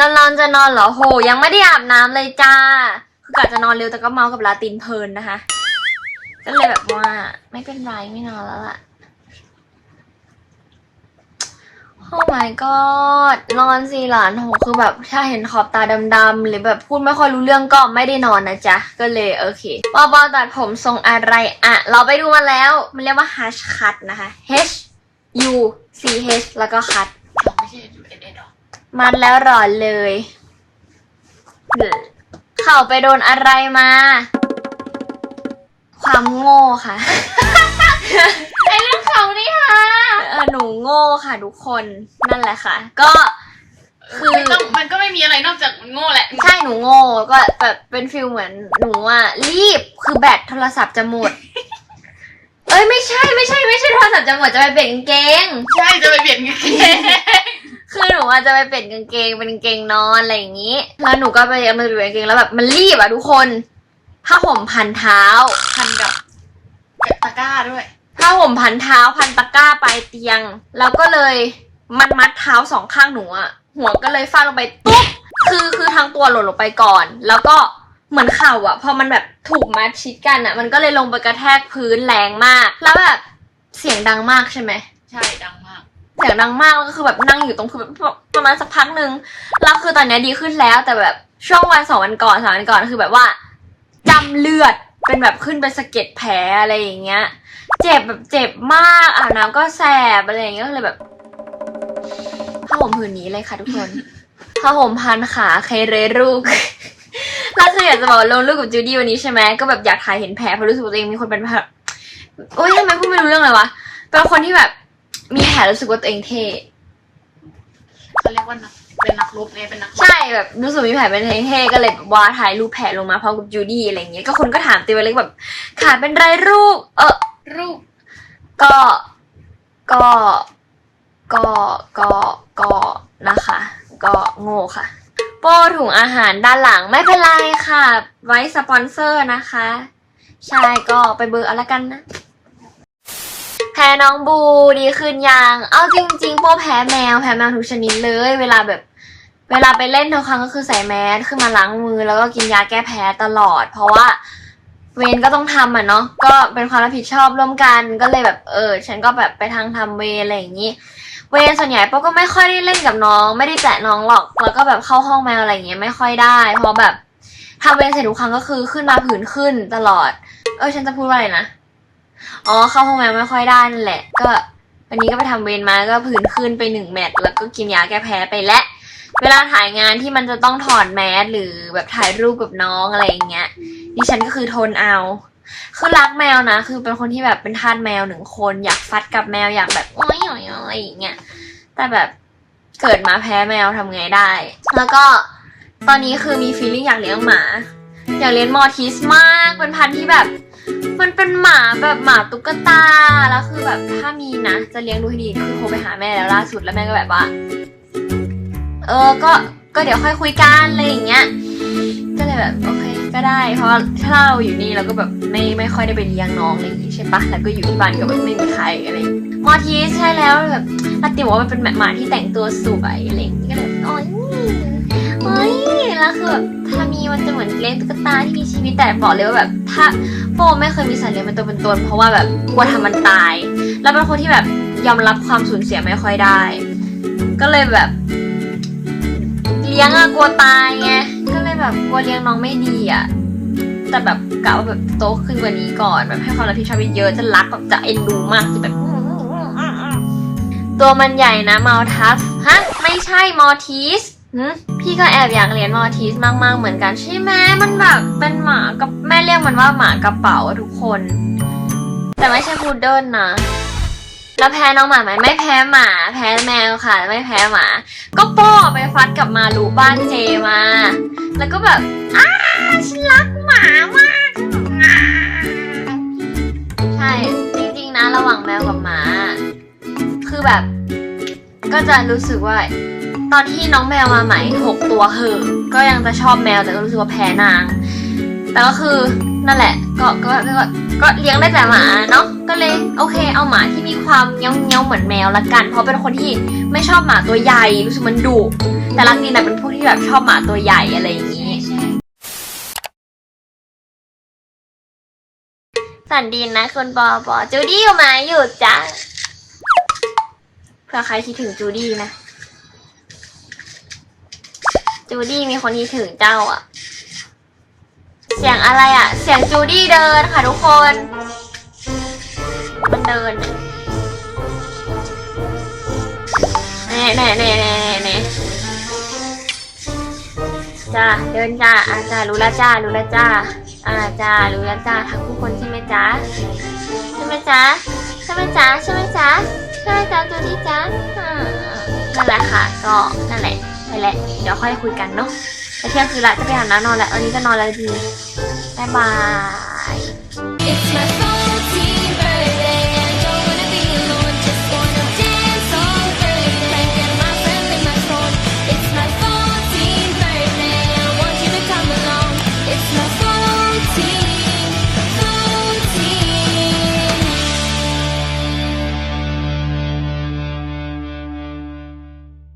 กำลังจะนอนเหรอโห ยังไม่ได้อาบน้ำเลยจ้า คือกะจะนอนเร็วแต่ก็เมากับลาตินเพลินนะคะ ก็เลยแบบว่าไม่เป็นไรไม่นอนแล้วล่ะ โอ้ my god นอนสิหลานโหคือแบบถ้าเห็นขอบตาดำๆหรือแบบพูดไม่ค่อยรู้เรื่องก็ไม่ได้นอนนะจ๊ะ ก็เลยโอเคปอบอตัดผมทรงอะไรอะเราไปดูมาแล้ว มันเรียกว่า hash cut นะคะ h u c h แล้วก็ cut ไม่ใช่ U N มันแล้วหรอเลยเด้อเข้าไปโดนอะไรมา ความโง่ค่ะ ไอเรื่องเขานี่ค่ะเออหนูโง่ค่ะทุกคนนั่นแหละค่ะ ก็ คือไม่ต้องมันก็ไม่มีอะไรนอกจากมันโง่แหละ ใช่หนูโง่ก็แบบเป็นฟิลเหมือนหนูอะรีบคือแบตโทรศัพท์จะหมด เอ้ยไม่ใช่ไม่ใช่ไม่ใช่โทรศัพท์จะหมดจะไปเปลี่ยนกางเกง ใช่จะไปเปลี่ยนกางเกง คือหนูอาจจะไปเปลี่ยนกางเกงเป็นกางเกงนอนอะไรอย่างนี้ แล้วหนูก็ไปเอามาเปลี่ยนกางเกงแล้วแบบมันรีบอะทุกคนผ้าห่มพันเท้า พันกับตะกร้าด้วยผ้าห่มพันเท้าพันตะกร้าปลายเตียง แล้วก็เลยมันมัดเท้าสองข้างหนูอะหัวก็เลยฟาดลงไปตุ๊บคือคือทั้งตัวหล่นลงไปก่อน แล้วก็เหมือนเข่าอะพอมันแบบถูกมัดชิดกันอะมันก็เลยลงไปกระแทกพื้นแรงมาก แล้วแบบเสียงดังมากใช่ไหมใช่ดังมาก เสียงดังมากแล้วก็คือแบบนั่งอยู่ตรงพื้นแบบประมาณสักพักหนึ่งแล้วคือตอนนี้ดีขึ้นแล้ว แต่แบบช่วงวันสองวันก่อนสามวันก่อนคือแบบว่าจำเลือดเป็นแบบขึ้นเป็นสะเก็ดแผลอะไรอย่างเงี้ย เจ็บแบบเจ็บมากอาบน้ำก็แสบอะไรอย่างเงี้ยก็เลยแบบผ้าห่มผืนนี้เลยค่ะทุกคนผ้าห่มพันขาเคเรลูกแล้วคืออยากจะบอกลงรูปกับจูดี้วันนี้ใช่ไหมก็แบบอยากถ่ายเห็นแผลเพราะรู้สึกตัวเองมีคนเป็นแบบโอ๊ยทำไมพูดไม่รู้เรื่องเลยวะเป็นคนที่แบบ มีแผลรู้สึกว่าตัวเองเท่ เขาเรียกว่านักเป็นนักรบไงเป็นนักรบใช่แบบรู้สึกมีแผลเป็นเท่ๆก็เลยแบบว่าถ่ายรูปแผลลงมาพร้อมกับจูดี้อะไรอย่างเงี้ยก็คนก็ถามตีไปเลยแบบขาเป็นไรรูปเออรูปก็ก็ก็ก็ก็นะคะ ก็โง่ค่ะ โป้ถุงอาหารด้านหลังไม่เป็นไรค่ะ ไว้สปอนเซอร์นะคะ ใช่ก็ไปเบอร์เอาละกันนะแพ้น้องบูดีขึ้นยัง เอาจริงๆโป้แพ้แมวแพ้แมวทุกชนิดเลย เวลาแบบ เวลาไปเล่นทุกครั้งก็คือใส่แมสขึ้นมาล้างมือแล้วก็กินยาแก้แพ้ตลอด เพราะว่าเวรก็ต้องทำอะเนาะก็เป็นความรับผิดชอบร่วมกันก็เลยแบบเออ ฉันก็แบบไปทางทำเวรอะไรอย่างนี้ เวรส่วนใหญ่โป้ก็ไม่ค่อยได้เล่นกับน้อง ไม่ได้แตะน้องหรอก แล้วก็แบบเข้าห้องแมวอะไรอย่างเงี้ยไม่ค่อยได้ เพราะแบบทำเวรเสร็จทุกครั้งก็คือขึ้นมาผื่นขึ้นตลอด เออฉันจะพูดว่าอะไรนะ อ๋อเข้าห้องแมวไม่ค่อยได้นั่นแหละ ก็วันนี้ก็ไปทำเวรมาก็ผื่นขึ้นไปหนึ่งแมตช์แล้วก็กินยาแก้แพ้ไปและ เวลาถ่ายงานที่มันจะต้องถอดแมสหรือแบบถ่ายรูปกับน้องอะไรอย่างเงี้ยดิฉันก็คือทนเอาคือรักแมวนะ คือเป็นคนที่แบบเป็นทาสแมวหนึ่งคน อยากฟัดกับแมวอยากแบบโอ้ยอ้ยโอ้ยอย่างเงี้ยแต่แบบเกิดมาแพ้แมวทำไงได้ แล้วก็ตอนนี้คือมีฟีลลิ่งอยากเลี้ยงหมา อยากเลี้ยงมอร์ทิสมากเป็นพันธุ์ที่แบบ มันเป็นหมาแบบหมาตุ๊กตา แล้วคือแบบถ้ามีนะ จะเลี้ยงดูให้ดี คือโทรไปหาแม่แล้วล่าสุดแล้วแม่ก็แบบว่า เออ ก็ ก็เดี๋ยวค่อยคุยกันอะไรอย่างเงี้ย ก็เลยแบบโอเคก็ได้ เพราะถ้าเราอยู่นี่เราก็แบบไม่ไม่ค่อยได้ไปเลี้ยงน้องอะไรอย่างงี้ใช่ปะแล้วก็อยู่ที่บ้านก็แบบไม่มีใครอะไรมอทีสใช่แล้วแบบลาติบอกว่ามันเป็นแบบหมาที่แต่งตัวสวยอะไรอย่างงี้ก็เลยอ้ยโอ้ยแล้วคือแบบถ้ามีมันจะเหมือนเลี้ยงตุ๊กตาที่มีชีวิตแต่บอกเลยว่าแบบถ้า ปไม่เคยมีสัตว์เลี้ยงเป็นตัวเป็นตนเพราะว่าแบบกลัวทำมันตาย แล้วเป็นคนที่แบบยอมรับความสูญเสียไม่ค่อยได้ ก็เลยแบบ เลี้ยงอะกลัวตายไงก็เลยแบบกลัวเลี้ยงน้องไม่ดีอะแต่แบบกะว่าแบบโตขึ้นกว่านี้ก่อนแบบให้ความรับผิดชอบเยอะจะรักแบบจะเอ็นดูมากจะแบบตัวมันใหญ่นะมอลทัฟฮะไม่ใช่มอร์ทีส พี่ก็แอบอยากเลี้ยงมอร์ทีสมาก ๆ เหมือนกันใช่ไหมมันแบบเป็นหมากับแม่เรียกมันว่าหมากระเป๋าทุกคน แต่ไม่ใช่พุดเดิ้ลนะแล้วแพ้น้องหมาไหมไม่แพ้หมา แพ้แมวค่ะ ไม่แพ้หมา ก็ป้ไปฟัดกับมารูบ้านเจมา แล้วก็แบบอ้าฉันรักหมามากใช่จริงๆนะระหว่างแมวกับหมา คือแบบ ก็จะรู้สึกว่า ตอนที่น้องแมวมาใหม่หกตัวเหอก็ยังจะชอบแมวแต่ก็รู้สึกว่าแพ้นาง แต่ก็คือนั่นแหละก็ก็ก็ก็เลี้ยงได้แต่หมาเนาะก็เลยโอเค เอาหมาที่มีความเงี้ยวเงี้ยวเหมือนแมวละกัน เพราะเป็นคนที่ไม่ชอบหมาตัวใหญ่รู้สึกมันดุแต่รักดีนะเป็นพวกที่แบบชอบหมาตัวใหญ่อะไรอย่างนี้สันดีนะคุณบอบอจูดี้อยู่ไหมอยู่จ้ะเผื่อใครคิดถึงจูดี้นะ จูดี้มีคนคิดถึงเจ้าอะเสียงอะไรอะเสียงจูดี้เดินค่ะทุกคน มันเดินเน่เน่เน่เน่เน่จ้าเดินจ้าอาจ้ารู้ล้วจ้ารู้ล้วจ้าอาจ้ารู้ล้วจ้าทั้งทุกคนใช่ไหมจ๊ะใช่ไหมจ๊ะใช่ไหมจ๊ะใช่ไหมจ๊ะใช่ไหมจ๊ะจูดี้จ๊ะอ่านั่นแหละค่ะก็นั่นแหละ แหละ เดี๋ยวค่อยคุยกันเนาะไปเที่ยงคืนละจะไปหาน้านอนแล้ววันนี้จะนอนแล้วดีบ๊ายบาย It's my.